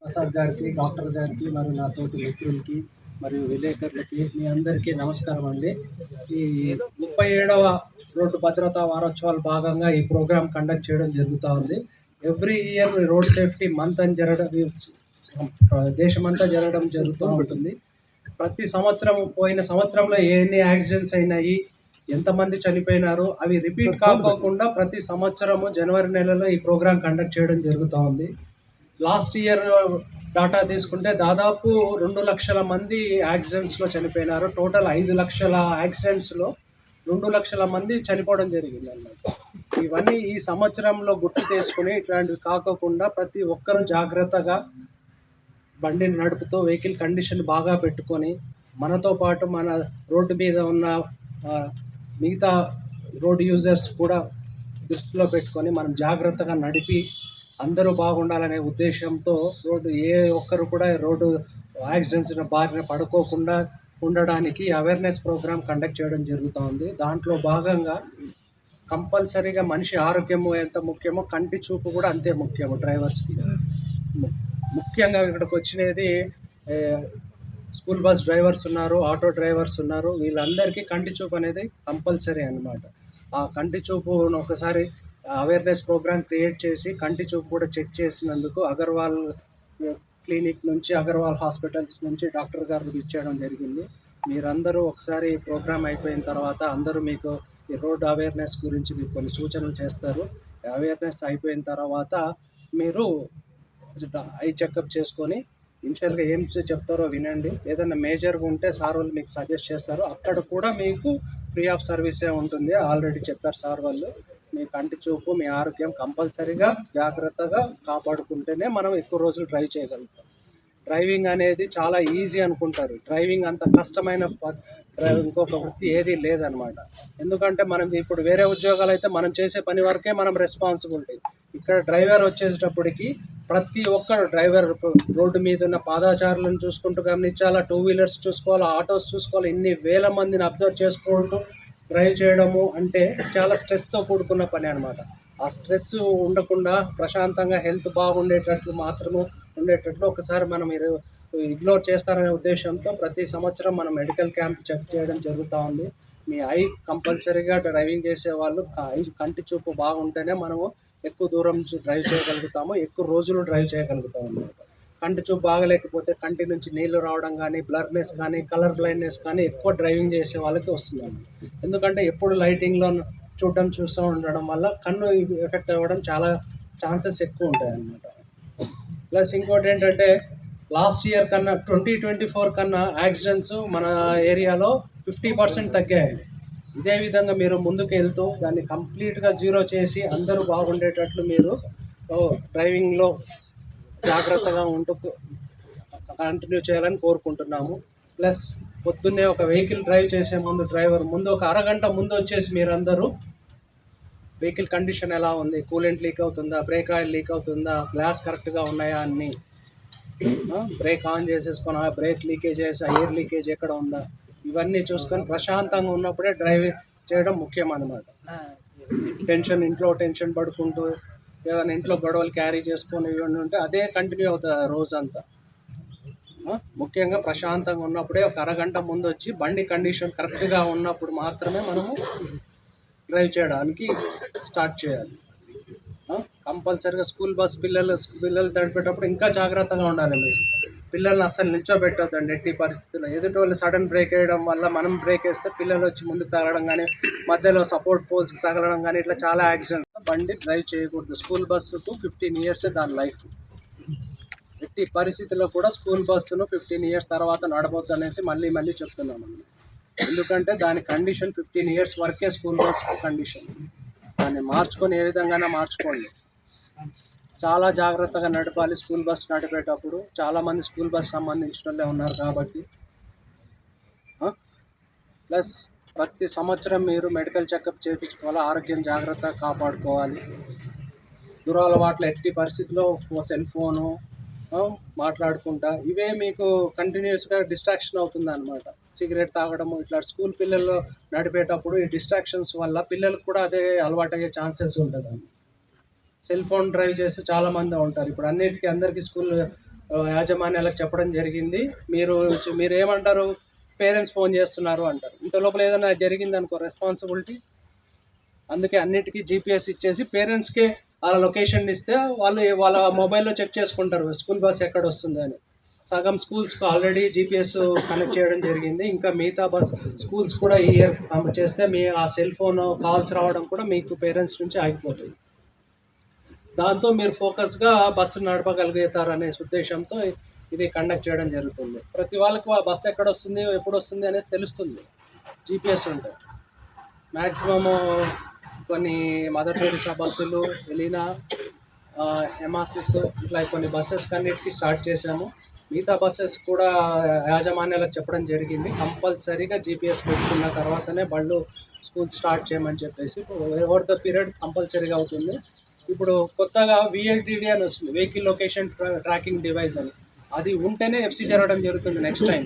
ప్రసాద్ గారికి డాక్టర్ గారికి మరియు నా తోటి మిత్రులకి మరియు విలేకరులకి మీ అందరికీ నమస్కారం అండి. ఈ ముప్పై ఏడవ రోడ్డు భద్రతా వారోత్సవాల భాగంగా ఈ ప్రోగ్రాం కండక్ట్ చేయడం జరుగుతూ ఉంది. Every year road safety month అని జరగడం దేశమంతా జరగడం జరుగుతూ ఉంటుంది. ప్రతి సంవత్సరం పోయిన సంవత్సరంలో ఎన్ని యాక్సిడెంట్స్ అయినాయి ఎంతమంది చనిపోయినారు అవి రిపీట్ కాకోకుండా ప్రతి సంవత్సరము జనవరి నెలలో ఈ ప్రోగ్రాం కండక్ట్ చేయడం జరుగుతూ ఉంది. లాస్ట్ ఇయర్ డాటా తీసుకుంటే దాదాపు రెండు లక్షల మంది యాక్సిడెంట్స్లో చనిపోయినారు. టోటల్ ఐదు లక్షల యాక్సిడెంట్స్లో రెండు లక్షల మంది చనిపోవడం జరిగింది అన్నమాట. ఇవన్నీ ఈ సంవత్సరంలో గుర్తు చేసుకుని ఇట్లాంటివి కాకోకుండా ప్రతి ఒక్కరూ జాగ్రత్తగా బండిని నడుపుతూ వెహికల్ కండిషన్ బాగా పెట్టుకొని మనతో పాటు మన రోడ్డు మీద ఉన్న మిగతా రోడ్ యూజర్స్ కూడా దృష్టిలో పెట్టుకొని మనం జాగ్రత్తగా నడిపి అందరూ బాగుండాలనే ఉద్దేశంతో రోడ్డు ఏ ఒక్కరు కూడా రోడ్డు యాక్సిడెంట్స్ బారిన పడుకోకుండా ఉండడానికి అవేర్నెస్ ప్రోగ్రామ్ కండక్ట్ చేయడం జరుగుతుంది. దాంట్లో భాగంగా కంపల్సరీగా మనిషి ఆరోగ్యము ఎంత ముఖ్యమో కంటి చూపు కూడా అంతే ముఖ్యము డ్రైవర్స్కి. ముఖ్యంగా ఇక్కడికి వచ్చినది స్కూల్ బస్ డ్రైవర్స్ ఉన్నారు ఆటో డ్రైవర్స్ ఉన్నారు. వీళ్ళందరికీ కంటి చూపు అనేది కంపల్సరీ అన్నమాట. ఆ కంటి చూపును ఒకసారి అవేర్నెస్ ప్రోగ్రామ్ క్రియేట్ చేసి కంటి చూపు కూడా చెక్ చేసినందుకు అగర్వాల్ క్లినిక్ నుంచి అగర్వాల్ హాస్పిటల్స్ నుంచి డాక్టర్ గారు ఇచ్చేయడం జరిగింది. మీరందరూ ఒకసారి ప్రోగ్రామ్ అయిపోయిన తర్వాత అందరూ మీకు ఈ రోడ్ అవేర్నెస్ గురించి మీకు కొన్ని సూచనలు చేస్తారు. అవేర్నెస్ అయిపోయిన తర్వాత మీరు ఐ చెకప్ చేసుకొని ఇనిషియల్గా ఏం చెప్తారో వినండి. ఏదైనా మేజర్గా ఉంటే సార్ వాళ్ళు మీకు సజెస్ట్ చేస్తారు. అక్కడ కూడా మీకు ఫ్రీ ఆఫ్ సర్వీసే ఉంటుంది. ఆల్రెడీ చెప్పారు సార్ వాళ్ళు. మీ కంటి చూపు మీ ఆరోగ్యం కంపల్సరీగా జాగ్రత్తగా కాపాడుకుంటేనే మనం ఎక్కువ రోజులు డ్రైవ్ చేయగలుగుతాం. డ్రైవింగ్ అనేది చాలా ఈజీ అనుకుంటారు. డ్రైవింగ్ అంత కష్టమైన ఇంకొక వృత్తి ఏది లేదనమాట ఎందుకంటే మనం ఇప్పుడు వేరే ఉద్యోగాలు అయితే మనం చేసే పని వరకే మనం రెస్పాన్సిబిలిటీ ఇక్కడ డ్రైవర్ వచ్చేటప్పటికి ప్రతి ఒక్కరు డ్రైవర్ రోడ్డు మీద ఉన్న పాదాచారులను చూసుకుంటూ గమనించాలా టూ వీలర్స్ చూసుకోవాలా ఆటోస్ చూసుకోవాలి ఇన్ని వేల మందిని అబ్జర్వ్ చేసుకుంటూ డ్రైవ్ చేయడము అంటే చాలా స్ట్రెస్తో కూడుకున్న పని అనమాట ఆ స్ట్రెస్ ఉండకుండా ప్రశాంతంగా హెల్త్ బాగుండేటట్లు మాత్రము ఉండేటట్లు ఒకసారి మనం ఇగ్నోర్ చేస్తారనే ఉద్దేశంతో ప్రతి సంవత్సరం మనం మెడికల్ క్యాంప్ చెక్ చేయడం జరుగుతూ ఉంది. మీ ఐ కంపల్సరీగా డ్రైవింగ్ చేసే వాళ్ళు ఐ కంటి చూపు బాగుంటేనే మనము ఎక్కువ దూరం డ్రైవ్ చేయగలుగుతాము ఎక్కువ రోజులు డ్రైవ్ చేయగలుగుతాము అన్నమాట. కంటి చూపు బాగలేకపోతే కంటి నుంచి నీళ్ళు రావడం కానీ బ్లర్నెస్ కానీ కలర్ బ్లైండ్నెస్ కానీ ఎక్కువ డ్రైవింగ్ చేసే వాళ్ళకి వస్తుందండి ఎందుకంటే ఎప్పుడు లైటింగ్లో చూడడం చూస్తూ ఉండడం వల్ల కన్ను ఎఫెక్ట్ అవ్వడం చాలా ఛాన్సెస్ ఎక్కువ ఉంటాయి అన్నమాట ప్లస్ ఇంకోటి ఏంటంటే లాస్ట్ ఇయర్ కన్నా ట్వంటీ ట్వంటీ ఫోర్ కన్నా యాక్సిడెంట్స్ మన ఏరియాలో ఫిఫ్టీ పర్సెంట్ తగ్గాయి. ఇదే విధంగా మీరు ముందుకు వెళ్తూ దాన్ని కంప్లీట్గా జీరో చేసి అందరూ బాగుండేటట్లు మీరు డ్రైవింగ్లో జాగ్రత్తగా ఉంటూ కంటిన్యూ చేయాలని కోరుకుంటున్నాము. ప్లస్ పొద్దున్నే ఒక వెహికల్ డ్రైవ్ చేసే ముందు డ్రైవర్ ముందు ఒక అరగంట ముందు వచ్చేసి మీరందరూ వెహికల్ కండిషన్ ఎలా ఉంది? కూలెంట్ లీక్ అవుతుందా? బ్రేక్ ఆయిల్ లీక్ అవుతుందా? గ్లాస్ కరెక్ట్గా ఉన్నాయా అన్ని బ్రేక్ ఆన్ చేసేసుకొని ఆ బ్రేక్ లీకేజ్ ఎయిర్ లీకేజ్ ఎక్కడ ఉందా? ఇవన్నీ చూసుకొని ప్రశాంతంగా ఉన్నప్పుడే డ్రైవ్ చేయడం ముఖ్యం అన్నమాట టెన్షన్ ఇంట్లో టెన్షన్ పడుకుంటూ ఏదైనా ఇంట్లో గొడవలు క్యారీ చేసుకొని ఇవన్నీ ఉంటే అదే కంటిన్యూ అవుతుంది రోజంతా. ముఖ్యంగా ప్రశాంతంగా ఉన్నప్పుడే ఒక అరగంట ముందు వచ్చి బండి కండిషన్ కరెక్ట్గా ఉన్నప్పుడు మాత్రమే మనము డ్రైవ్ చేయడానికి స్టార్ట్ చేయాలి. కంపల్సరీగా స్కూల్ బస్ పిల్లలు పిల్లలు తడిపేటప్పుడు ఇంకా జాగ్రత్తగా ఉండాలి మీరు. పిల్లల్ని అస్సలు నిల్చోబెట్టద్దండి ఎట్టి పరిస్థితుల్లో. ఎదుటి వాళ్ళు సడన్ బ్రేక్ వేయడం వల్ల మనం బ్రేక్ వేస్తే పిల్లలు వచ్చి ముందుకు తగలడం కానీ మధ్యలో సపోర్ట్ పోల్స్కి తగలడం కానీ ఇట్లా చాలా యాక్సిడెంట్స్. బండి డ్రైవ్ చేయకూడదు. స్కూల్ బస్సుకు ఫిఫ్టీన్ ఇయర్స్ దాని లైఫ్. ఎట్టి పరిస్థితుల్లో కూడా స్కూల్ బస్సును ఫిఫ్టీన్ ఇయర్స్ తర్వాత నడవద్దు అనేసి మళ్ళీ మళ్ళీ చెప్తున్నామండి ఎందుకంటే దాని కండిషన్ ఫిఫ్టీన్ ఇయర్స్ వరకే స్కూల్ బస్ కండిషన్. దాన్ని మార్చుకొని ఏ విధంగా మార్చుకోండి. చాలా జాగ్రత్తగా నడపాలి. స్కూల్ బస్ నడిపేటప్పుడు చాలామంది స్కూల్ బస్ సంబంధించిన వాళ్ళే ఉన్నారు కాబట్టి. ప్లస్ ప్రతి సంవత్సరం మీరు మెడికల్ చెకప్ చేయించుకోవాలి ఆరోగ్యం జాగ్రత్తగా కాపాడుకోవాలి. దురలవాట్ల ఎట్టి పరిస్థితిలో సెల్ ఫోను మాట్లాడుకుంటా. ఇవే మీకు కంటిన్యూస్గా డిస్ట్రాక్షన్ అవుతుంది అనమాట సిగరెట్ తాగడము ఇట్లా స్కూల్ పిల్లలు నడిపేటప్పుడు ఈ డిస్ట్రాక్షన్స్ వల్ల పిల్లలకు కూడా అదే అలవాటు అయ్యే ఛాన్సెస్ ఉంటుంది. సెల్ ఫోన్ డ్రైవ్ చేసి చాలామంది ఉంటారు. ఇప్పుడు అన్నిటికీ అందరికీ స్కూల్ యాజమాన్యాలకు చెప్పడం జరిగింది. మీరు మీరు ఏమంటారు? పేరెంట్స్ ఫోన్ చేస్తున్నారు అంటారు. ఇంత లోపల ఏదైనా జరిగింది అనుకో రెస్పాన్సిబిలిటీ అందుకే అన్నిటికీ జీపీఎస్ ఇచ్చేసి పేరెంట్స్కే వాళ్ళ లొకేషన్ ఇస్తే వాళ్ళు వాళ్ళ మొబైల్లో చెక్ చేసుకుంటారు. స్కూల్ బస్ ఎక్కడ వస్తుంది అని. సగం స్కూల్స్కి ఆల్రెడీ జీపీఎస్ కనెక్ట్ చేయడం జరిగింది. ఇంకా మిగతా బస్ స్కూల్స్ కూడా ఈ ఇయర్ చేస్తే మీ ఆ సెల్ ఫోన్ కాల్స్ రావడం కూడా మీకు పేరెంట్స్ నుంచి ఆగిపోతుంది దాంతో మీరు ఫోకస్గా బస్సు నడపగలుగుతారనే ఉద్దేశంతో ఇది కండక్ట్ చేయడం జరుగుతుంది. ప్రతి వాళ్ళకి ఆ బస్సు ఎక్కడ వస్తుంది ఎప్పుడు వస్తుంది అనేది తెలుస్తుంది. జీపీఎస్ ఉంటే. మ్యాక్సిమము కొన్ని మదర్ టెరిసా బస్సులు ఎలీనా ఎమాసిస్ ఇట్లా కొన్ని బస్సెస్ కన్నిటికి స్టార్ట్ చేశాము. మిగతా బస్సెస్ కూడా యాజమాన్యాలకు చెప్పడం జరిగింది. కంపల్సరీగా జీపీఎస్ పెట్టుకున్న తర్వాతనే బళ్ళు స్కూల్ స్టార్ట్ చేయమని చెప్పేసి ఓవర్ ద పీరియడ్ కంపల్సరీగా అవుతుంది. ఇప్పుడు కొత్తగా విఎల్టీడీ అని వస్తుంది వెహికల్ లొకేషన్ ట్రాకింగ్ డివైస్ అని. అది ఉంటేనే ఎఫ్సీ జరగడం జరుగుతుంది నెక్స్ట్ టైం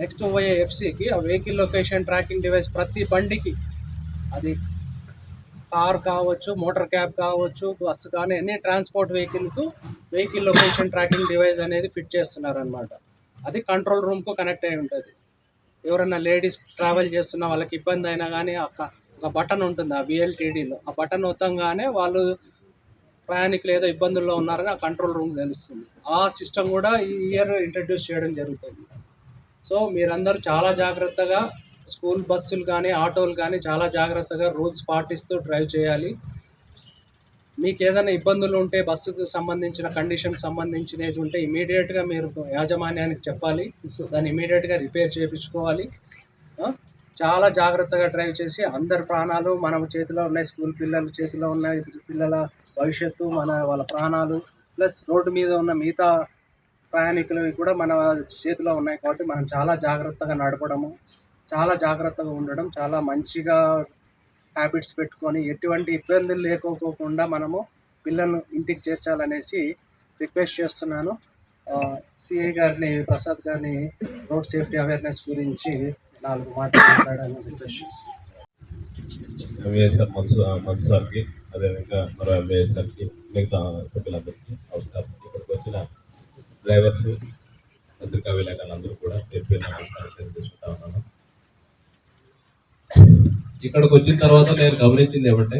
నెక్స్ట్ పోయే ఎఫ్సీకి ఆ వెహికల్ లొకేషన్ ట్రాకింగ్ డివైస్ ప్రతి బండికి అది కార్ కావచ్చు మోటార్ క్యాబ్ కావచ్చు బస్సు కానీ అన్ని ట్రాన్స్పోర్ట్ వెహికల్కు వెహికల్ లొకేషన్ ట్రాకింగ్ డివైస్ అనేది ఫిట్ చేస్తున్నారు అనమాట అది కంట్రోల్ రూమ్కు కనెక్ట్ అయి ఉంటుంది. ఎవరైనా లేడీస్ ట్రావెల్ చేస్తున్న వాళ్ళకి ఇబ్బంది అయినా కానీ ఒక ఒక బటన్ ఉంటుంది ఆ బిఎల్టీడీలో ఆ బటన్ వద్దంగానే వాళ్ళు ప్రయాణికులు ఏదో ఇబ్బందుల్లో ఉన్నారని ఆ కంట్రోల్ రూమ్ తెలుస్తుంది. ఆ సిస్టమ్ కూడా ఈ ఇయర్ ఇంట్రడ్యూస్ చేయడం జరుగుతుంది. సో మీరందరూ చాలా జాగ్రత్తగా స్కూల్ బస్సులు కానీ ఆటోలు కానీ చాలా జాగ్రత్తగా రూల్స్ పాటిస్తూ డ్రైవ్ చేయాలి. మీకు ఏదైనా ఇబ్బందులు ఉంటే బస్సుకు సంబంధించిన కండిషన్ సంబంధించినవి ఉంటే ఇమీడియట్గా మీరు యాజమాన్యానికి చెప్పాలి. దాన్ని ఇమీడియట్గా రిపేర్ చేయించుకోవాలి. చాలా జాగ్రత్తగా డ్రైవ్ చేసి అందరి ప్రాణాలు మన చేతిలో ఉన్నాయి. స్కూల్ పిల్లల చేతిలో ఉన్నాయి. పిల్లల భవిష్యత్తు మన వాళ్ళ ప్రాణాలు ప్లస్ రోడ్డు మీద ఉన్న మిగతా ప్రయాణికులు కూడా మన చేతిలో ఉన్నాయి కాబట్టి మనం చాలా జాగ్రత్తగా నడపడము. చాలా జాగ్రత్తగా ఉండడం చాలా మంచిగా హ్యాబిట్స్ పెట్టుకొని ఎటువంటి ఇబ్బందులు లేకోకుండా మనము పిల్లలను ఇంటికి చేర్చాలనేసి రిక్వెస్ట్ చేస్తున్నాను. సిఐ గారిని ప్రసాద్ గారిని రోడ్ సేఫ్టీ అవేర్నెస్ గురించి నాలుగు మాటలు మాట్లాడాలని రిక్వెస్ట్ చేస్తున్నాను. ఎంఏఎస్ఆర్ సార్కి అదేవిధంగా మరో ఎంఏఎస్ఆర్కి మిగతా సభ్యులందరికీ నమస్కారం. ఇక్కడికి వచ్చిన డ్రైవర్స్ పత్రికా విలేకరులందరూ కూడా చెప్పిన నమస్కారం తెలియజేసుకుంటా ఉన్నాను. ఇక్కడికి వచ్చిన తర్వాత నేను గమనించింది ఏమంటే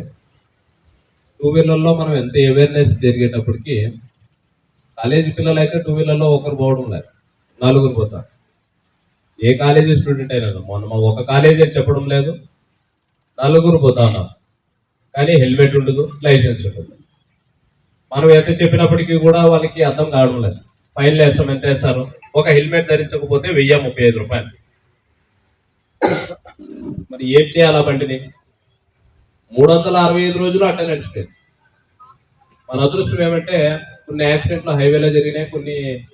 టూ వీలర్లో మనం ఎంత అవేర్నెస్ జరిగేటప్పటికి కాలేజీ పిల్లలు అయితే టూ వీలర్లో ఒకరు పోవడం లేదు నలుగురు పోతారు. ఏ కాలేజీ స్టూడెంట్ అయినా మొన్న ఒక కాలేజీ అని చెప్పడం లేదు నలుగురు పోతాను కానీ హెల్మెట్ ఉండదు లైసెన్స్ ఉండదు. మనం ఎంత చెప్పినప్పటికీ కూడా వాళ్ళకి అర్థం కావడం లేదు. ఫైన్లు వేస్తాం ఎంత వేస్తారు. ఒక హెల్మెట్ ధరించకపోతే వెయ్యి ముప్పై ఐదు రూపాయలు. మరి ఏం చేయాలి ఆ బండిని? మూడు వందల అరవై ఐదు రోజులు అట్టే నడిచిపోయింది. మన అదృష్టం ఏమంటే కొన్ని యాక్సిడెంట్లు హైవేలో జరిగినాయి కొన్ని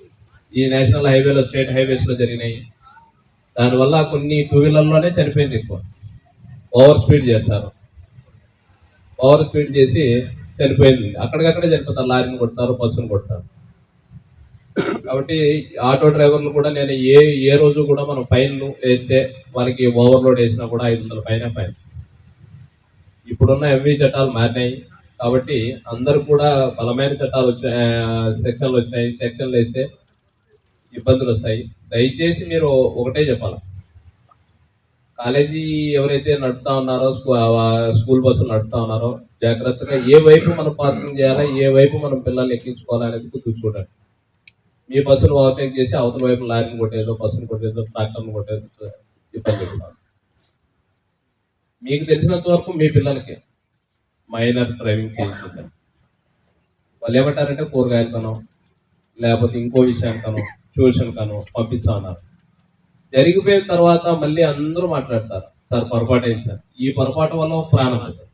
ఈ నేషనల్ హైవేలో స్టేట్ హైవేస్లో జరిగినాయి. దానివల్ల కొన్ని టూ వీలర్లోనే చనిపోయింది ఎక్కువ. ఓవర్ స్పీడ్ చేస్తారు. ఓవర్ స్పీడ్ చేసి చనిపోయింది. అక్కడికక్కడే చనిపోతారు. లారీని కొడతారు బస్సును కొడతారు. కాబట్టి ఆటో డ్రైవర్లు కూడా నేను ఏ ఏ రోజు కూడా మనం ఫైన్లు వేస్తే వాళ్ళకి ఓవర్లోడ్ వేసినా కూడా ఐదు వందల పైన పైన. ఇప్పుడున్న ఎంవి చట్టాలు మారినాయి. కాబట్టి అందరూ కూడా బలమైన చట్టాలు వచ్చినాయి సెక్షన్లు వచ్చినాయి సెక్షన్లు వేస్తే ఇబ్బందులు వస్తాయి. దయచేసి మీరు ఒకటే చెప్పాలి. కాలేజీ ఎవరైతే నడుపుతా ఉన్నారో స్కూల్ బస్సులు నడుపుతా ఉన్నారో జాగ్రత్తగా ఏ వైపు మనం పార్కింగ్ చేయాలా ఏ వైపు మనం పిల్లల్ని ఎక్కించుకోవాలా అనేది గుర్తుంచుకోండి మీ బస్సులు ఓవర్టేక్ చేసి అవతల వైపు లారీని కొట్టేదో బస్సును కొట్టేదో ట్రాక్టర్ని కొట్టేదో ఇబ్బంది మీకు తెలిసినంత వరకు మీ పిల్లలకి మైనర్ డ్రైవింగ్ చేయించుకుంటారు వాళ్ళు ఏమంటారంటే కూరగాయలకనో లేకపోతే ఇంకో విషయానికనో ట్యూషన్ కనో పంపిస్తా ఉన్నారు జరిగిపోయిన తర్వాత మళ్ళీ అందరూ మాట్లాడతారు సార్ పొరపాటు అయింది సార్. ఈ పొరపాటు వల్ల ఒక ప్రాణం పోయింది.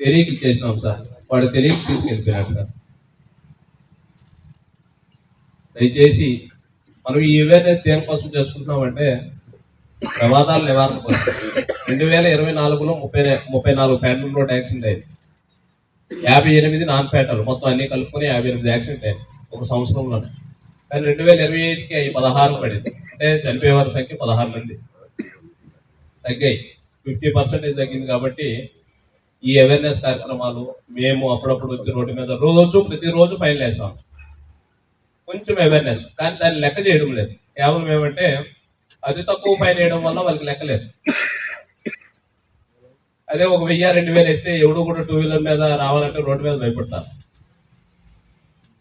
తెలియక చేసినాం సార్. వాడు తెలియకి తీసుకెళ్ళిపోయాడు సార్. దయచేసి మనం ఈ అవేర్నెస్ దేనికోసం చేసుకుంటున్నామంటే ప్రమాదాల నివారణ కోసం రెండు వేల ఇరవై నాలుగులో ముప్పై ముప్పై నాలుగు ప్యాటర్న్ రోడ్ యాక్సిడెంట్ అయింది. యాభై ఎనిమిది నాన్ ఫ్యాటల్ మొత్తం అన్ని కలుపుకొని యాభై ఎనిమిది యాక్సిడెంట్ అయింది ఒక సంవత్సరంలో కానీ రెండు వేల ఇరవై ఐదుకి అవి పదహారు పడింది. అంటే చనిపోయేవారి సంఖ్య పదహారు మంది. తగ్గాయి. ఫిఫ్టీ పర్సెంటేజ్ తగ్గింది కాబట్టి ఈ అవేర్నెస్ కార్యక్రమాలు మేము అప్పుడప్పుడు వచ్చి రోడ్డు మీద రోజు ప్రతిరోజు ఫైన్ వేస్తాం. కొంచెం అవేర్నెస్. కానీ దాన్ని లెక్క చేయడం లేదు. కేవలం ఏమంటే అతి తక్కువ ఫైన్ వేయడం వల్ల వాళ్ళకి లెక్కలేదు. అదే ఒక వెయ్యి రెండు వేలు వేస్తే ఎవడు కూడా టూ వీలర్ మీద రావాలంటే రోడ్డు మీద భయపడతారు.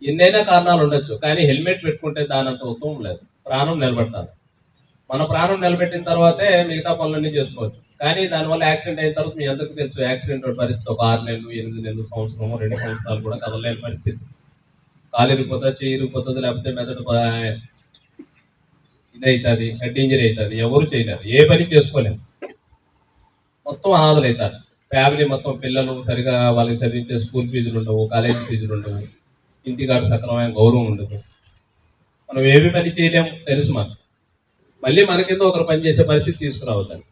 ఎన్నైనా కారణాలు ఉండొచ్చు కానీ హెల్మెట్ పెట్టుకుంటే దాని అంత ఉత్తమం లేదు. ప్రాణం నిలబెడతారు మన ప్రాణం నిలబెట్టిన తర్వాతే మిగతా పనులన్నీ చేసుకోవచ్చు. కానీ దానివల్ల యాక్సిడెంట్ అయిన తర్వాత మీ అందరికీ తెలుసు యాక్సిడెంట్ పరిస్థితి ఒక ఆరు నెలలు ఎనిమిది నెలలు సంవత్సరం రెండు సంవత్సరాలు కూడా కదలలేని పరిస్థితి. కాలు ఇరిగిపోతుంది చేయి ఇరిగిపోతుంది లేకపోతే మెదడు ప- అవుతుంది హెడ్ ఇంజరీ అవుతుంది ఎవరు చేయలేరు ఏ పని చేసుకోలేము మొత్తం అనాథలు అవుతారు ఫ్యామిలీ మొత్తం పిల్లలు సరిగా వాళ్ళకి చదివించే స్కూల్ ఫీజులు ఉండవు కాలేజీ ఫీజులు ఉండవు ఇంటికాడ సక్రమైన గౌరవం ఉండదు. మనం ఏమి పని చేయలేము తెలుసు మనకు మళ్ళీ మన కింద ఒకరు పని చేసే పరిస్థితి తీసుకురావద్దండి.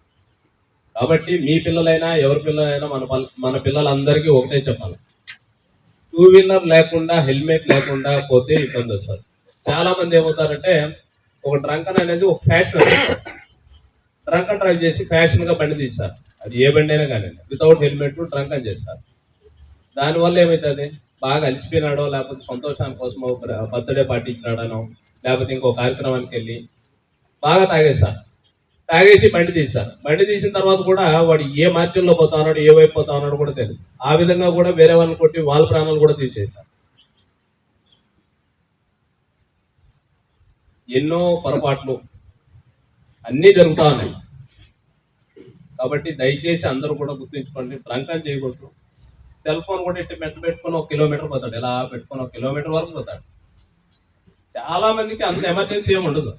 కాబట్టి మీ పిల్లలైనా ఎవరి పిల్లలైనా మన మన పిల్లలందరికీ ఒకటే చెప్పాలి. టూ వీలర్ లేకుండా హెల్మెట్ లేకుండా పోతే ఇబ్బంది వస్తుంది. చాలా మంది ఏమవుతారంటే ఒక డ్రంకన్ అనేది ఒక ఫ్యాషన్ డ్రంకన్ డ్రైవ్ చేసి ఫ్యాషన్గా బండి తీస్తారు. అది ఏ బండి అయినా కానీ వితౌట్ హెల్మెట్ డ్రంకన్ చేస్తారు. దానివల్ల ఏమవుతుంది బాగా అలిసిపోయినాడో లేకపోతే సంతోషాని కోసం బర్త్డే పార్టీ ఇచ్చినాడనో లేకపోతే ఇంకో కార్యక్రమానికి వెళ్ళి బాగా తాగేస్తారు. తాగేసి బండి తీస్తారు. బండి తీసిన తర్వాత కూడా వాడు ఏ మార్గంలో పోతా ఉన్నాడు ఏ వైపు పోతా ఉన్నాడు కూడా తెలియదు ఆ విధంగా కూడా వేరే వాళ్ళని కొట్టి వాళ్ళ ప్రాణాలు కూడా తీసేస్తారు. ఎన్నో పొరపాట్లు అన్నీ జరుగుతూ ఉన్నాయి. కాబట్టి దయచేసి అందరూ కూడా గుర్తుంచుకోండి. డ్రంకన్ చేయకూడదు. సెల్ ఫోన్ కూడా ఇట్టి మెట్ల పెట్టుకొని ఒక కిలోమీటర్ పోతాడు. ఇలా పెట్టుకొని ఒక కిలోమీటర్ వరకు పోతాడు. చాలా మందికి అంత ఎమర్జెన్సీ ఏమి ఉండదు.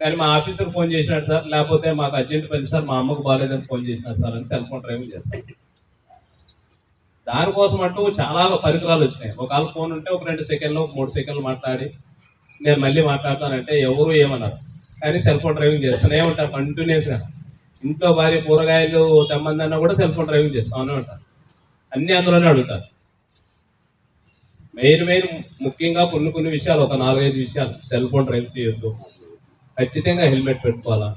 కానీ మా ఆఫీసర్ ఫోన్ చేసినాడు సార్. లేకపోతే మాకు అర్జెంట్ పని సార్ మా అమ్మకు బాగాలేదని ఫోన్ చేసినాడు సార్ అని సెల్ ఫోన్ డ్రైవింగ్ చేస్తాం దానికోసం అంటూ చాలా పరికరాలు వచ్చినాయి. ఒకవేళ ఫోన్ ఉంటే ఒక రెండు సెకండ్లు ఒక మూడు సెకండ్లు మాట్లాడి నేను మళ్ళీ మాట్లాడతానంటే ఎవరు ఏమన్నారు? కానీ సెల్ ఫోన్ డ్రైవింగ్ చేస్తూనే ఉంటారు కంటిన్యూస్గా ఇంట్లో భార్య కూరగాయలు తెమ్మందన్నా కూడా సెల్ ఫోన్ డ్రైవింగ్ చేస్తామనే ఉంటారు అన్ని అందులోనే అడుగుతారు. మెయిన్ మెయిన్ ముఖ్యంగా కొన్ని కొన్ని విషయాలు ఒక నాలుగైదు విషయాలు. సెల్ ఫోన్ డ్రైవ్ చేయొద్దు. ఖచ్చితంగా హెల్మెట్ పెట్టుకోవాలా?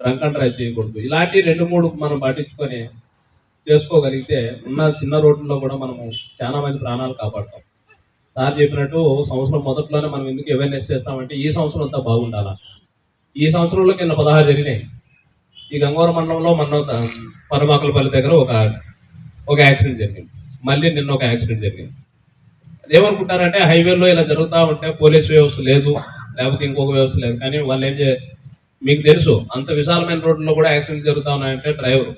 డ్రంక్ అండ్ డ్రైవ్ చేయకూడదు. ఇలాంటి రెండు మూడు మనం పాటించుకొని చేసుకోగలిగితే ఉన్న చిన్న రోడ్లలో కూడా మనము చాలా మంది ప్రాణాలు కాపాడతాం. సార్ చెప్పినట్టు సంవత్సరం మొదట్లోనే మనం ఎందుకు అవేర్నెస్ చేస్తామంటే ఈ సంవత్సరం అంతా బాగుండాలా? ఈ సంవత్సరంలో కింద పదహారు జరిగినాయి. ఈ గంగవరం మండలంలో మన పరమాకులపల్లి దగ్గర ఒక ఒక యాక్సిడెంట్ జరిగింది. మళ్ళీ నిన్న ఒక యాక్సిడెంట్ జరిగింది. ఏమనుకుంటారంటే హైవేలో ఇలా జరుగుతూ ఉంటే పోలీస్ వ్యవస్థ లేదు లేకపోతే ఇంకొక వ్యవస్థ లేదు. కానీ వాళ్ళు ఏం చే మీకు తెలుసు అంత విశాలమైన రోడ్లలో కూడా యాక్సిడెంట్ జరుగుతూ ఉన్నాయంటే డ్రైవర్.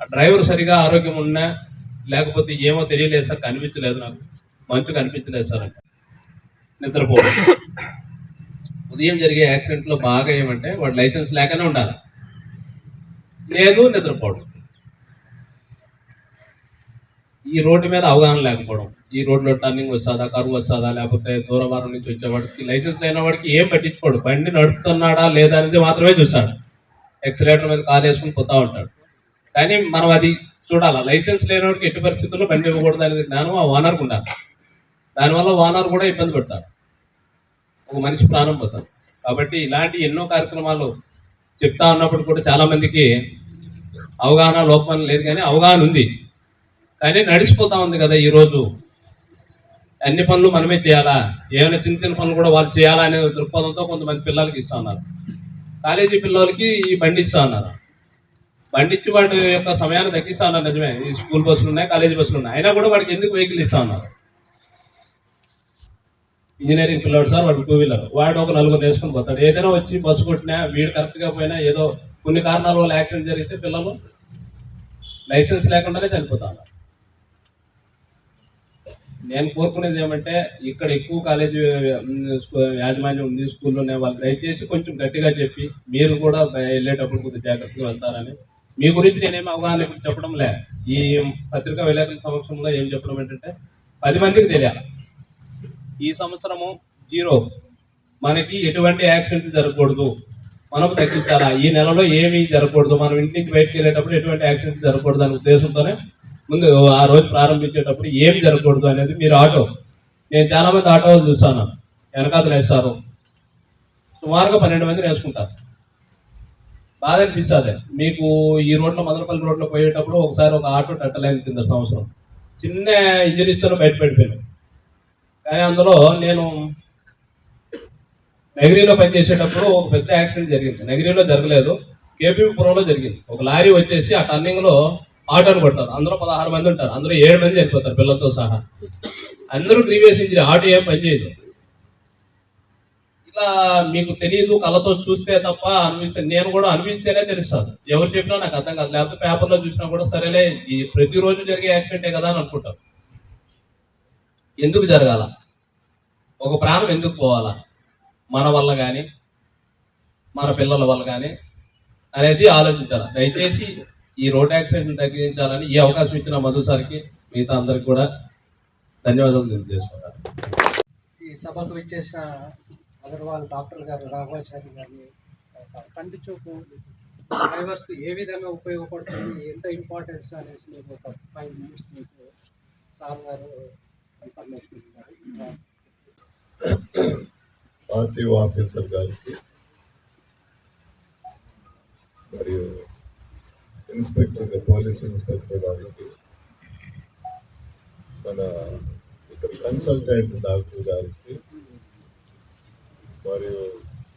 ఆ డ్రైవర్ సరిగా ఆరోగ్యం ఉన్నా లేకపోతే ఏమో తెలియలేదు సార్ కనిపించలేదు నాకు. మంచు కనిపించలేదు సార్ నిద్రపోవడం ఉదయం జరిగే యాక్సిడెంట్లో బాగా ఏమంటే వాడు లైసెన్స్ లేకనే ఉండాలి. లేదు నిద్రపోవడం ఈ రోడ్డు మీద అవగాహన లేకపోవడం ఈ రోడ్లో టర్నింగ్ వస్తుందా కరువు వస్తుందా లేకపోతే దూరవారం నుంచి వచ్చేవాడికి లైసెన్స్ లేని వాడికి ఏం పట్టించుకోడు. బండి నడుపుతున్నాడా లేదా అనేది మాత్రమే చూస్తాడు. ఎక్సలేటర్ మీద కాలు వేసుకుని పోతా ఉంటాడు. కానీ మనం అది చూడాలా? లైసెన్స్ లేనివాడికి ఎట్టి పరిస్థితుల్లో బండి ఇవ్వకూడదు అనేది జ్ఞానం ఆ ఓనర్కి ఉండాలి. దానివల్ల ఓనర్ కూడా ఇబ్బంది పడతాడు ఒక మనిషి ప్రాణం పోతాం. కాబట్టి ఇలాంటి ఎన్నో కార్యక్రమాలు చెప్తా ఉన్నప్పుడు కూడా చాలా మందికి అవగాహన లోపం లేదు కానీ అవగాహన ఉంది. కానీ నడిచిపోతా ఉంది కదా ఈరోజు అన్ని పనులు మనమే చేయాలా? ఏమైనా చిన్న చిన్న పనులు కూడా వాళ్ళు చేయాలా అనే దృక్పథంతో కొంతమంది పిల్లలకి ఇస్తా ఉన్నారు. కాలేజీ పిల్లలకి ఈ బండి ఇస్తా ఉన్నారు. బండి ఇచ్చి వాడి యొక్క సమయాన్ని తగ్గిస్తా ఉన్నారు. నిజమే. ఈ స్కూల్ బస్సులు ఉన్నాయి కాలేజీ బస్సులు ఉన్నాయి. అయినా కూడా వాడికి ఎందుకు వెహికల్ ఇస్తా ఉన్నారు? ఇంజనీరింగ్ పిల్లడు సార్ వాడు టూ వీలర్ వాడు ఒక నలుగురు నేర్చుకుని పోతాడు. ఏదైనా వచ్చి బస్సు కొట్టినా వీడు కరెక్ట్గా పోయినా ఏదో కొన్ని కారణాల వల్ల యాక్సిడెంట్ జరిగితే పిల్లలు లైసెన్స్ లేకుండానే చనిపోతాను నేను కోరుకునేది ఏమంటే ఇక్కడ ఎక్కువ కాలేజీ యాజమాన్యం ఉంది స్కూల్లోనే వాళ్ళు దయచేసి కొంచెం గట్టిగా చెప్పి మీరు కూడా వెళ్ళేటప్పుడు కొద్దిగా జాగ్రత్తగా వెళ్తారని. మీ గురించి నేనేమి అవగాహన చెప్పడం లే. ఈ పత్రికా విలేకరుల సమక్షంలో ఏం చెప్పడం ఏంటంటే పది మందికి తెలియాలి. ఈ సంవత్సరము జీరో. మనకి ఎటువంటి యాక్సిడెంట్ జరగకూడదు. మనం తగ్గించాలా? ఈ నెలలో ఏమీ జరగకూడదు. మనం ఇంటికి బయటకు వెళ్ళేటప్పుడు ఎటువంటి యాక్సిడెంట్ జరగకూడదు అనే ఉద్దేశంతోనే ముందు ఆ రోజు ప్రారంభించేటప్పుడు ఏమి జరగకూడదు అనేది మీరు ఆటో. నేను చాలా మంది ఆటోలు చూస్తాను. వెనకాతలు వేస్తారు. సుమారుగా పన్నెండు మంది వేసుకుంటారు. బాధ అనిపిస్తుంది. మీకు ఈ రోడ్లో మదనపల్లి రోడ్లో పోయేటప్పుడు ఒకసారి ఒక ఆటో టట్టలేదు కింద సంవత్సరం. చిన్న ఇంజరీస్తో బయట పెట్టిపోయాను కానీ అందులో నేను నగిరిలో పనిచేసేటప్పుడు ఒక పెద్ద యాక్సిడెంట్ జరిగింది. నగిరిలో జరగలేదు. కేపీపురంలో జరిగింది. ఒక లారీ వచ్చేసి ఆ టర్నింగ్లో కొట్టారు. అందులో పదహారు మంది ఉంటారు. అందులో ఏడు మంది చనిపోతారు పిల్లలతో సహా. అందరూ గ్రీవియస్ ఇంజరీ ఆటో ఏం పనిచేయదు ఇలా మీకు తెలియదు కళ్ళతో చూస్తే తప్ప అనిపిస్తే నేను కూడా అనిపిస్తేనే తెలుస్తుంది. ఎవరు చెప్పినా నాకు అర్థం కాదు. లేకపోతే పేపర్లో చూసినా కూడా సరేలే ఈ ప్రతిరోజు జరిగే యాక్సిడెంటే కదా అని అనుకుంటాం. ఎందుకు జరగాల? ఒక ప్రాణం ఎందుకు పోవాలా? మన వల్ల కానీ మన పిల్లల వల్ల కానీ అనేది ఆలోచించాలి. దయచేసి ఈ రోడ్ యాక్సిడెంట్ తగ్గించాలని ఈ అవకాశం ఇచ్చిన మధు సార్కి మిగతా అందరికి కూడా ధన్యవాదాలు తెలియజేసుకుంటాను. ఈ సభకు ఇచ్చేసిన అగర్వాల్ డాక్టర్ గారు రాఘవాచారి గారిని కంటి చూపు డ్రైవర్స్కి ఏ విధంగా ఉపయోగపడుతుంది ఎంత ఇంపార్టెన్స్ అనేసి మీకు ఒక ఫైవ్ మినిట్స్ మీకు సార్ గారు పార్టీ ఆఫీసర్ గారికి మరియు ఇన్స్పెక్టర్ పోలీస్ ఇన్స్పెక్టర్ గారికి మన ఇక్కడ కన్సల్టెంట్ డాక్టర్ గారికి మరియు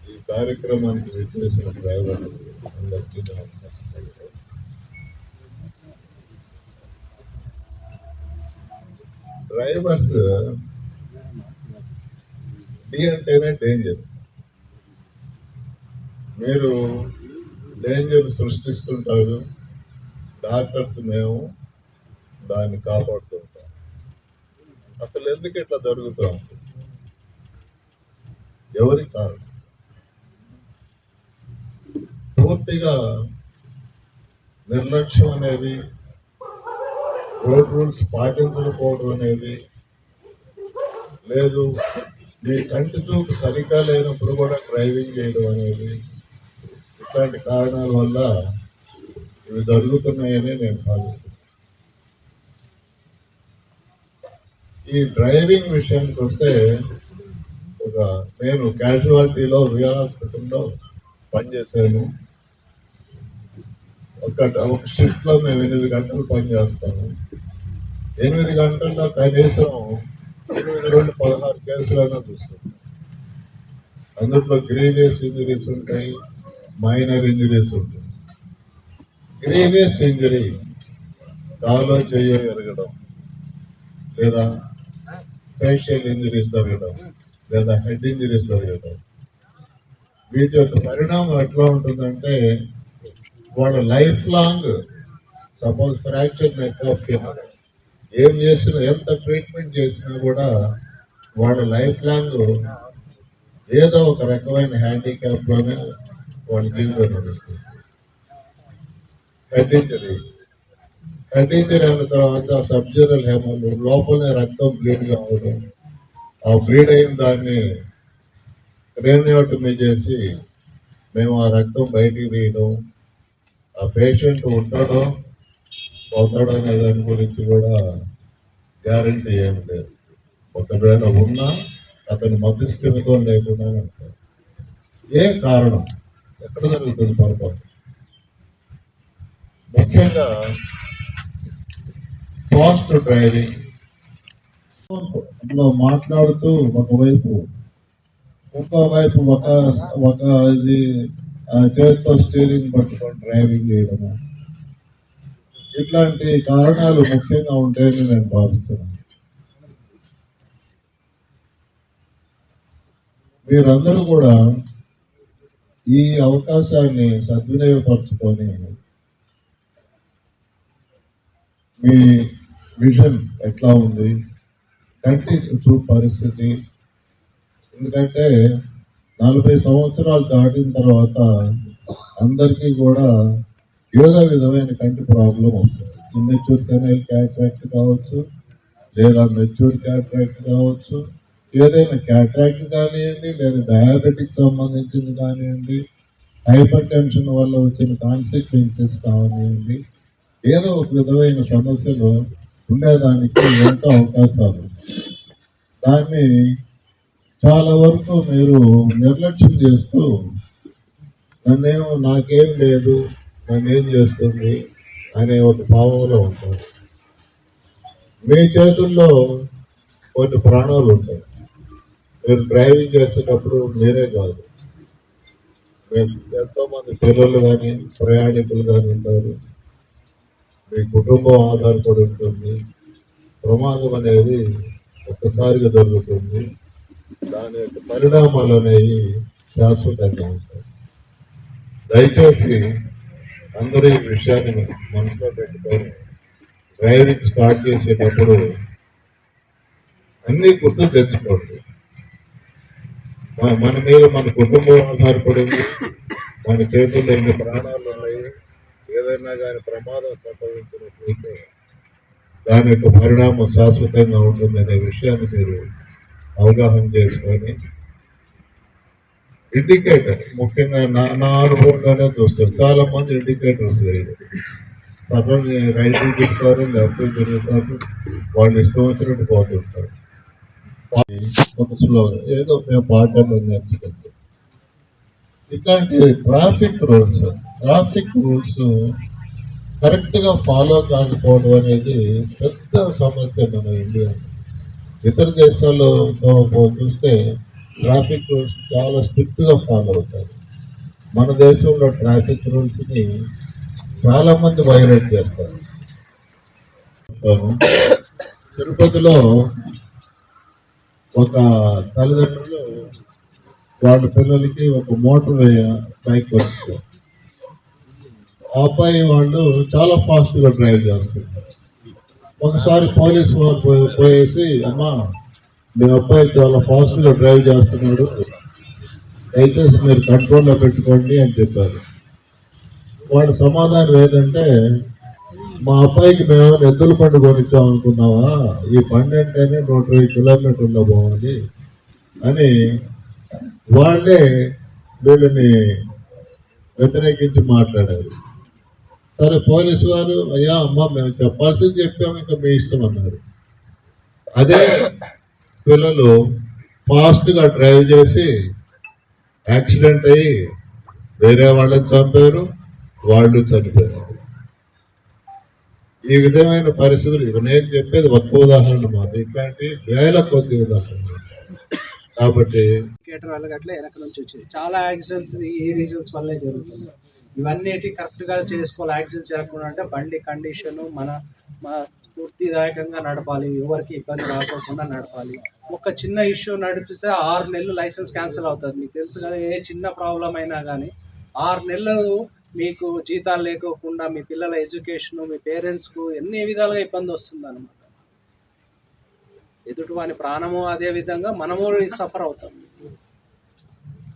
ఈ కార్యక్రమానికి విచ్చేసిన డ్రైవర్ అందరికీ నా డ్రైవర్స్ డి అంటేనే డేంజర్ మీరు డేంజర్ సృష్టిస్తుంటారు. డాక్టర్స్ మేము దాన్ని కాపాడుతుంటాం. అసలు ఎందుకు ఇట్లా జరుగుతాం? ఎవరి కారణం? పూర్తిగా నిర్లక్ష్యం అనేది రోడ్ రూల్స్ పాటించకపోవడం అనేది లేదు. మీ కంటి చూపు సరిగ్గా లేనప్పుడు కూడా డ్రైవింగ్ చేయడం అనేది ఇట్లాంటి కారణాల వల్ల ఇవి జరుగుతున్నాయని నేను భావిస్తున్నాను. ఈ డ్రైవింగ్ విషయానికి వస్తే ఒక నేను క్యాజువాలిటీలో రియా హాస్పిటల్లో పనిచేశాను. ఒక ఒక షిఫ్ట్లో మేము ఎనిమిది గంటలు పనిచేస్తాము. ఎనిమిది గంటల్లో కనీసం ఎనిమిది రెండు పదహారు కేసులైనా చూస్తుంది అందులో గ్రీవియస్ ఇంజరీస్ ఉంటాయి మైనర్ ఇంజరీస్ ఉంటాయి. గ్రీవియస్ ఇంజరీ కాలో చెయ్యో ఎరగడం లేదా ఫేషియల్ ఇంజరీస్ జరగడం లేదా హెడ్ ఇంజరీస్ జరగడం. వీటి యొక్క పరిణామం ఎట్లా ఉంటుందంటే వాళ్ళ life long suppose fracture net of ఏం చేసినా ఎంత ట్రీట్మెంట్ చేసినా కూడా వాళ్ళ లైఫ్ లాంగ్ ఏదో ఒక రకమైన హ్యాండిక్యాప్లోనే వాళ్ళ జీవితం నడుస్తుంది. హెడ్ ఇంజరీ హెడ్ ఇంజరీ అయిన తర్వాత సబ్జరల్ హెమల్ లోపలనే రక్తం బ్లీడ్ కావడం ఆ బ్లీడ్ అయిన దాన్ని క్రేనియోటమీ చేసి మేము ఆ రక్తం బయటికి తీయడం ఆ పేషెంట్ ఉండడం పోతాడనే దాని గురించి కూడా గ్యారంటీ ఏం లేదు. ఒకవేళ ఉన్నా అతను మధ్యస్థిమితం లేకుండా ఉంటాడు. ఏ కారణం? ఎక్కడ జరుగుతుంది పొరపాటు? ముఖ్యంగా ఫాస్ట్ డ్రైవింగ్. అందులో మాట్లాడుతూ ఒకవైపు ఇంకోవైపు ఒక ఒక ఇది ఆ, స్టీరింగ్ పట్టుకొని డ్రైవింగ్ చేయడము. ఇట్లాంటి కారణాలు ముఖ్యంగా ఉంటాయని నేను భావిస్తున్నాను. మీరందరూ కూడా ఈ అవకాశాన్ని సద్వినియోగపరచుకొని మీ విజన్ ఎట్లా ఉంది? కంటి చూపు పరిస్థితి ఎందుకంటే నలభై సంవత్సరాలు దాటిన తర్వాత అందరికీ కూడా ఏదో విధమైన కంటి ప్రాబ్లం వస్తుంది ఇమ్మెచ్యూర్ సెనైల్ క్యాట్రాక్ట్ కావచ్చు లేదా మెచ్యూర్ క్యాట్రాక్ట్ కావచ్చు ఏదైనా క్యాట్రాక్ట్ కానివ్వండి లేదా డయాబెటిక్ సంబంధించింది కానివ్వండి హైపర్ టెన్షన్ వల్ల వచ్చిన కాన్సిక్వెన్సెస్ కానివ్వండి ఏదో ఒక విధమైన సమస్యలు ఉండేదానికి ఎంతో అవకాశాలు ఉన్నాయి. దాన్ని చాలా వరకు మీరు నిర్లక్ష్యం చేస్తూ నన్నేమో నాకేం లేదు నన్నేం చేస్తుంది అనే ఒక భావంలో ఉంటారు. మీ చేతుల్లో కొన్ని ప్రాణాలు ఉంటాయి. మీరు డ్రైవింగ్ చేసేటప్పుడు మీరే కాదు. మీరు ఎంతోమంది పిల్లలు కానీ ప్రయాణికులు కానీ ఉంటారు. మీ కుటుంబం ఆధారపడి ఉంటుంది. ప్రమాదం అనేది ఒక్కసారిగా జరుగుతుంది. దాని యొక్క పరిణామాలు అనేవి శాశ్వతంగా ఉంటాయి. దయచేసి అందరూ ఈ విషయాన్ని మనసులో పెట్టుకొని డ్రైవింగ్ స్టార్ట్ చేసేటప్పుడు అన్నీ గుర్తు తెచ్చుకోండి. మన మీద మన కుటుంబం ఆధారపడింది. మన చేతుల్లో ఎన్ని ప్రాణాలు ఉన్నాయి? ఏదైనా కానీ ప్రమాదం సంభవించినట్లయితే దాని యొక్క పరిణామం శాశ్వతంగా ఉంటుందనే విషయాన్ని మీరు అవగాహన చేసుకొని ఇండికేటర్ ముఖ్యంగా నా నా అనుభవంలోనే చూస్తారు. చాలా మంది ఇండికేటర్స్ లేదు సడన్ రైట్ చెప్తారు లెఫ్ట్ జరుగుతారు వాళ్ళు ఇష్టం వచ్చినట్టు పోతుంటారు ఒక ఏదో మేము పాటలు నేర్చుకుంటాం. ఇట్లాంటి ట్రాఫిక్ రూల్స్ ట్రాఫిక్ రూల్స్ కరెక్ట్గా ఫాలో కాకపోవడం అనేది పెద్ద సమస్య మన ఇండియా ఇతర దేశాల్లో చూస్తే ట్రాఫిక్ రూల్స్ చాలా స్ట్రిక్ట్గా ఫాలో అవుతారు. మన దేశంలో ట్రాఫిక్ రూల్స్ని చాలామంది వైలేట్ చేస్తారు. తిరుపతిలో ఒక తల్లిదండ్రులు వాళ్ళ పిల్లలకి ఒక మోటార్ బైక్ వస్తుంది ఆ అబ్బాయి వాళ్ళు చాలా ఫాస్ట్గా డ్రైవ్ చేస్తున్నారు ఒకసారి పోలీస్ వారు పోయేసి అమ్మా మీ అబ్బాయి చాలా ఫాస్ట్గా డ్రైవ్ చేస్తున్నాడు. దయచేసి మీరు కంట్రోల్లో పెట్టుకోండి అని చెప్పారు. వాడి సమాధానం ఏదంటే మా అబ్బాయికి మేము ఎద్దుల పండు కొనిచ్చాం అనుకున్నావా? ఈ పండు అంటేనే నూట ఇరవై కిలోమీటర్లో పోవాలి అని వాళ్ళే వీళ్ళని వ్యతిరేకించి మాట్లాడారు. సరే పోలీసు వారు అయ్యా అమ్మ మేము చెప్పాల్సింది చెప్పాము ఇంకా మీ ఇష్టం అన్నారు. అదే పిల్లలు ఫాస్ట్గా డ్రైవ్ చేసి యాక్సిడెంట్ అయ్యి వేరే వాళ్ళని చంపారు వాళ్ళు చనిపోయారు. ఈ విధమైన పరిస్థితులు ఇవి నేను చెప్పేది ఒక్క ఉదాహరణ మాత్రం ఇట్లాంటి వేల కొద్ది ఉదాహరణలు. కాబట్టి ఇండికేటర్ వాళ్ళకి అట్లా వెనక నుంచి వచ్చేది. చాలా యాక్సిడెంట్స్ ఈ రీజన్స్ వల్లే జరుగుతుంది ఇవన్నీ కరెక్ట్గా చేసుకోవాలి యాక్సిడెంట్ చేయకుండా అంటే బండి కండిషన్ మన స్ఫూర్తిదాయకంగా నడపాలి ఎవరికి ఇబ్బంది రాకోకుండా నడపాలి. ఒక చిన్న ఇష్యూ నడిపిస్తే ఆరు నెలలు లైసెన్స్ క్యాన్సిల్ అవుతుంది. మీకు తెలుసు కదా ఏ చిన్న ప్రాబ్లం అయినా కానీ ఆరు నెలలు మీకు జీతాలు లేకోకుండా మీ పిల్లల ఎడ్యుకేషన్ మీ పేరెంట్స్కు ఎన్ని విధాలుగా ఇబ్బంది వస్తుంది అనమాట ఎదుటి వాని ప్రాణము అదే విధంగా మనము సఫర్ అవుతాం.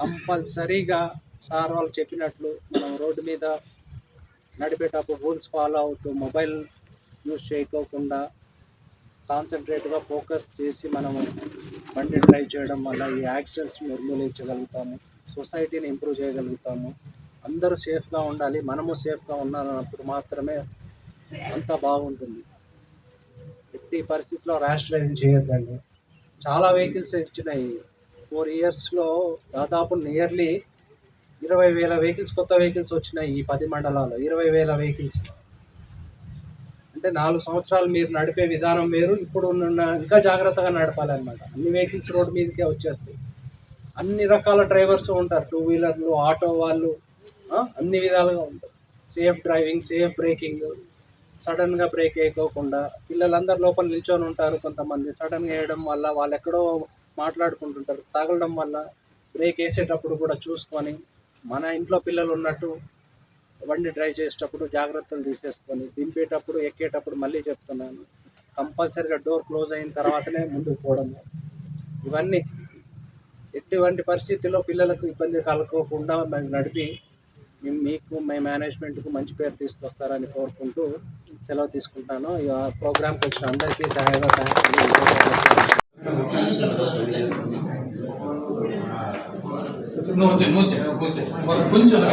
కంపల్సరీగా సార్ వాళ్ళు చెప్పినట్లు మనం రోడ్డు మీద నడిపేటప్పుడు రూల్స్ ఫాలో అవుతూ మొబైల్ యూజ్ చేయకోకుండా కాన్సన్ట్రేట్గా ఫోకస్ చేసి మనము బండి డ్రైవ్ చేయడం వల్ల ఈ యాక్సిడెంట్స్ నిర్మూలించగలుగుతాము సొసైటీని ఇంప్రూవ్ చేయగలుగుతాము. అందరూ సేఫ్గా ఉండాలి మనము సేఫ్గా ఉన్నానప్పుడు మాత్రమే అంతా బాగుంటుంది. ఎట్టి పరిస్థితిలో ర్యాష్ డ్రైవింగ్ చేయొద్దండి. చాలా వెహికల్స్ ఇచ్చినాయి. ఫోర్ ఇయర్స్లో దాదాపు నియర్లీ ఇరవై వేల వెహికల్స్ కొత్త వెహికల్స్ వచ్చినాయి ఈ పది మండలాల్లో. ఇరవై వేల వెహికల్స్. అంటే నాలుగు సంవత్సరాలు మీరు నడిపే విధానం వేరు. ఇప్పుడు ఉన్న ఇంకా జాగ్రత్తగా నడపాలన్నమాట. అన్ని వెహికల్స్ రోడ్ మీదకే వచ్చేస్తాయి. అన్ని రకాల డ్రైవర్స్ ఉంటారు. టూ వీలర్లు ఆటో వాళ్ళు అన్ని విధాలుగా ఉంటారు. సేఫ్ డ్రైవింగ్ సేఫ్ బ్రేకింగ్ సడన్గా బ్రేక్ వేయకోకుండా పిల్లలందరూ లోపల నిల్చొని ఉంటారు కొంతమంది. సడన్గా వేయడం వల్ల వాళ్ళు ఎక్కడో మాట్లాడుకుంటుంటారు. తగలడం వల్ల బ్రేక్ వేసేటప్పుడు కూడా చూసుకొని మన ఇంట్లో పిల్లలు ఉన్నట్టు బండి డ్రైవ్ చేసేటప్పుడు జాగ్రత్తలు తీసేసుకొని దింపేటప్పుడు ఎక్కేటప్పుడు మళ్ళీ చెప్తున్నాను. కంపల్సరీగా డోర్ క్లోజ్ అయిన తర్వాతనే ముందుకు పోవడం. ఇవన్నీ ఎటువంటి పరిస్థితుల్లో పిల్లలకు ఇబ్బంది కలగకుండా మేము నడిపి మేము మీకు మీ మేనేజ్మెంట్కు మంచి పేరు తీసుకొస్తారని కోరుకుంటూ సెలవు తీసుకుంటాను. ఈ ప్రోగ్రామ్కి వచ్చిన అందరికీ సహాయంగా నువ్వు నువ్వు వచ్చే మరి కొంచెం.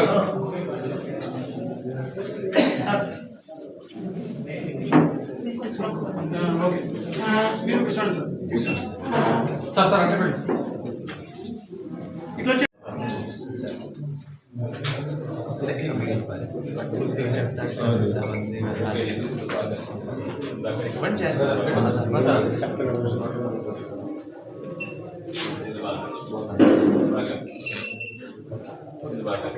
మీరు కూర్చోండి కూర్చోండి సార్ సార్ అట్లా పెట్టండి ఇట్లా చే- ప్రసాద్ గారు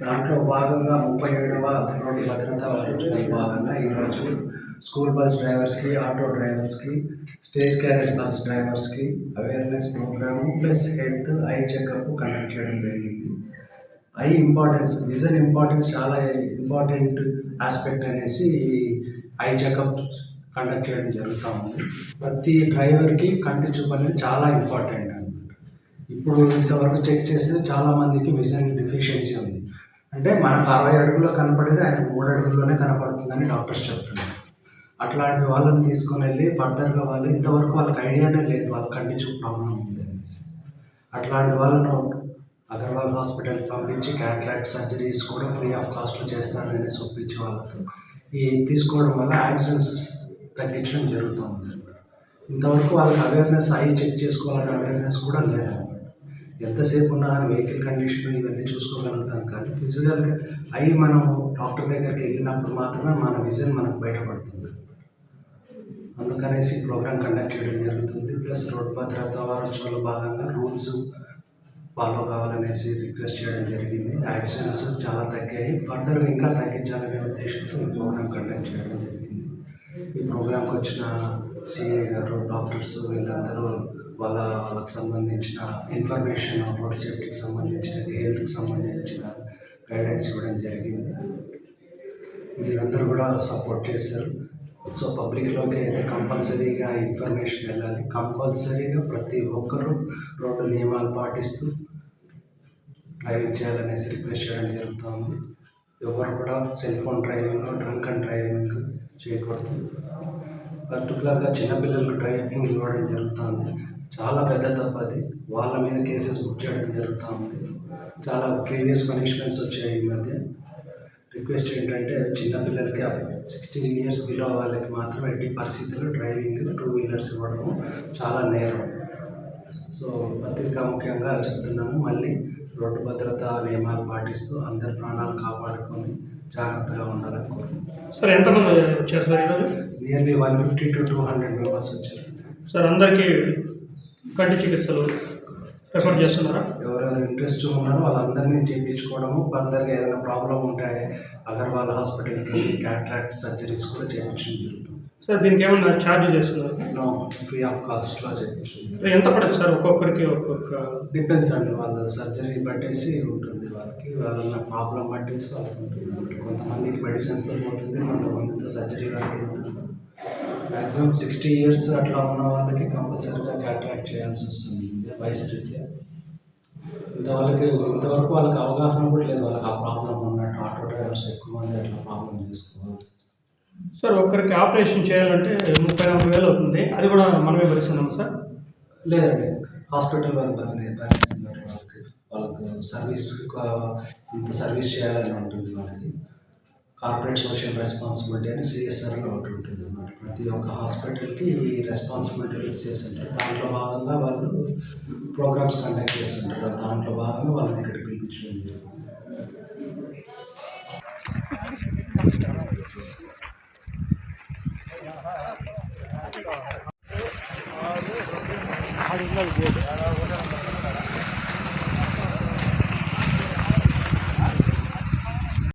దాంట్లో భాగంగా ముప్పై ఏడవ రోడ్డు భద్రతా భాగంగా ఈరోజు స్కూల్ బస్ డ్రైవర్స్కి ఆటో డ్రైవర్స్కి stage carriage bus డ్రైవర్స్కి awareness programme plus health eye checkup conduct చేయడం జరిగింది. ఐ ఇంపార్టెన్స్ విజన్ ఇంపార్టెన్స్ చాలా ఇంపార్టెంట్ ఆస్పెక్ట్ అనేసి ఐ చెకప్ కండక్ట్ చేయడం జరుగుతూ ఉంది. ప్రతి డ్రైవర్కి కంటి చూపు అనేది చాలా ఇంపార్టెంట్ అనమాట ఇప్పుడు ఇంతవరకు చెక్ చేస్తే చాలా మందికి విజన్ డిఫిషియన్సీ ఉంది. అంటే మనకు అరవై అడుగులో కనపడేది ఆయన మూడు అడుగుల్లోనే కనపడుతుందని డాక్టర్స్ చెప్తున్నారు. అట్లాంటి వాళ్ళని తీసుకొని వెళ్ళి ఫర్దర్గా వాళ్ళు ఇంతవరకు వాళ్ళకి ఐడియానే లేదు వాళ్ళ కంటి చూపు ప్రాబ్లం ఉంది అనేసి. అట్లాంటి వాళ్ళను అగర్వాల్ హాస్పిటల్కి పంపించి క్యాట్రాక్ట్ సర్జరీస్ కూడా ఫ్రీ ఆఫ్ కాస్ట్లో చేస్తానని ఒప్పించి వాళ్ళతో. ఈ తీసుకోవడం వల్ల యాక్సిడెంట్స్ తగ్గించడం జరుగుతుంది ఇంతవరకు వాళ్ళకి అవేర్నెస్ అయ్యి చెక్ చేసుకోవాలనే అవేర్నెస్ కూడా లేదన్నమాట. ఎంతసేపు ఉన్నా కానీ వెహికల్ కండిషన్ ఇవన్నీ చూసుకోగలుగుతాం కానీ ఫిజికల్గా అవి మనం డాక్టర్ దగ్గరికి వెళ్ళినప్పుడు మాత్రమే మన విజన్ మనకు బయటపడుతుంది. అందుకనేసి ఈ ప్రోగ్రామ్ కండక్ట్ చేయడం జరుగుతుంది. ప్లస్ రోడ్ భద్రతా వారోత్సవంలో భాగంగా రూల్స్ ఫాలో కావాలనేసి రిక్వెస్ట్ చేయడం జరిగింది. యాక్సిడెంట్స్ చాలా తగ్గాయి. ఫర్దర్ ఇంకా తగ్గించాలనే ఉద్దేశంతో ఈ ప్రోగ్రామ్ కండక్ట్ చేయడం జరిగింది. ఈ ప్రోగ్రామ్కి వచ్చిన సిఏ గారు డాక్టర్స్ వీళ్ళందరూ వాళ్ళ వాళ్ళకి సంబంధించిన ఇన్ఫర్మేషన్ రోడ్ సేఫ్టీకి సంబంధించిన హెల్త్కి సంబంధించిన గైడెన్స్ ఇవ్వడం జరిగింది. మీరందరూ కూడా సపోర్ట్ చేశారు. సో పబ్లిక్లోకి అయితే కంపల్సరీగా ఇన్ఫర్మేషన్ వెళ్ళాలి. కంపల్సరీగా ప్రతి ఒక్కరూ రోడ్డు నియమాలు పాటిస్తూ డ్రైవింగ్ చేయాలనేసి రిక్వెస్ట్ చేయడం జరుగుతుంది. ఎవరు కూడా cell phone driving drunk and driving చేయకూడదు. పర్టికులర్గా చిన్నపిల్లలకు డ్రైవింగ్ ఇవ్వడం జరుగుతుంది. చాలా పెద్ద తప్పు అది. వాళ్ళ మీద కేసెస్ బుక్ చేయడం జరుగుతుంది. చాలా క్రీవియస్ పనిష్మెంట్స్ వచ్చాయి ఈ మధ్య. రిక్వెస్ట్ ఏంటంటే చిన్నపిల్లలకి సిక్స్టీన్ ఇయర్స్ బిలో వాళ్ళకి మాత్రం ఎట్టి పరిస్థితుల్లో డ్రైవింగ్ టూ వీలర్స్ ఇవ్వడము చాలా నేరం. సో పత్రికా ముఖ్యంగా చెప్తున్నాము మళ్ళీ రోడ్డు భద్రత నియమాలు పాటిస్తూ అందరి ప్రాణాలు కాపాడుకొని జాగ్రత్తగా ఉండాలని కోరుకుంటున్నాను సార్ ఎంతమంది వచ్చారు సార్ ఈరోజు? Nearly one fifty to two hundred members వచ్చారు సార్ అందరికీ కంటి చికిత్సలు రిఫర్ చేస్తున్నారా? ఎవరెవరు ఇంట్రెస్ట్ ఉన్నారో వాళ్ళందరినీ చేయించుకోవడము ఫర్దర్గా ఏదైనా ప్రాబ్లం ఉంటే అగర్వాల్ హాస్పిటల్కి క్యాట్రాక్ట్ సర్జరీస్ కూడా చేయించడం జరుగుతుంది. సార్ దీనికి ఏమన్నా ఛార్జ్ చేస్తున్నారు? నో ఫ్రీ ఆఫ్ కాస్ట్లో చేయించడం ఎంత పడుతుంది సార్ ఒక్కొక్కరికి ఒక్కొక్క డిపెండ్స్ అండి వాళ్ళ సర్జరీ బట్టేసి ఉంటుంది వాళ్ళకి. వాళ్ళ ప్రాబ్లం బట్టేసి వాళ్ళకి ఉంటుంది కొంతమందికి మెడిసిన్స్తో పోతుంది కొంతమందితో సర్జరీ వరకు వెళ్తుంది. మ్యాక్సిమం సిక్స్టీ ఇయర్స్ అట్లా ఉన్న వాళ్ళకి కంపల్సరీగా క్యాట్రాక్ట్ చేయాల్సి వస్తుంది. వయసు రీత్యా ఇంతవరకు ఇంతవరకు వాళ్ళకి అవగాహన కూడా లేదు. వాళ్ళకి ఆ ప్రాబ్లం ఉన్నట్టు ఆటో డ్రైవర్స్ ఎక్కువ మంది అట్లా ప్రాబ్లం చేసుకోవాల్సి వస్తుంది. సార్ ఒక్కరికి ఆపరేషన్ చేయాలంటే ముప్పై నలభై వేలు అవుతుంది. అది కూడా మనమే భరిస్తున్నాం సార్? లేదండి. హాస్పిటల్ వాళ్ళు భరిస్తున్నారు వాళ్ళకి. వాళ్ళకు సర్వీస్ ఇంత సర్వీస్ చేయాలని ఉంటుంది వాళ్ళకి. కార్పొరేట్ సోషల్ రెస్పాన్సిబిలిటీ అని సిఎస్ఆర్ అని ఒకటి ఉంటుంది. ప్రతి ఒక్క హాస్పిటల్కి రెస్పాన్సిబిలిటీస్ చేస్తుంటారు. దాంట్లో భాగంగా వాళ్ళు ప్రోగ్రామ్స్ కండక్ట్ చేస్తుంటారు. దాంట్లో భాగంగా వాళ్ళని ఇక్కడికి పిలిపించడం జరుగుతుంది.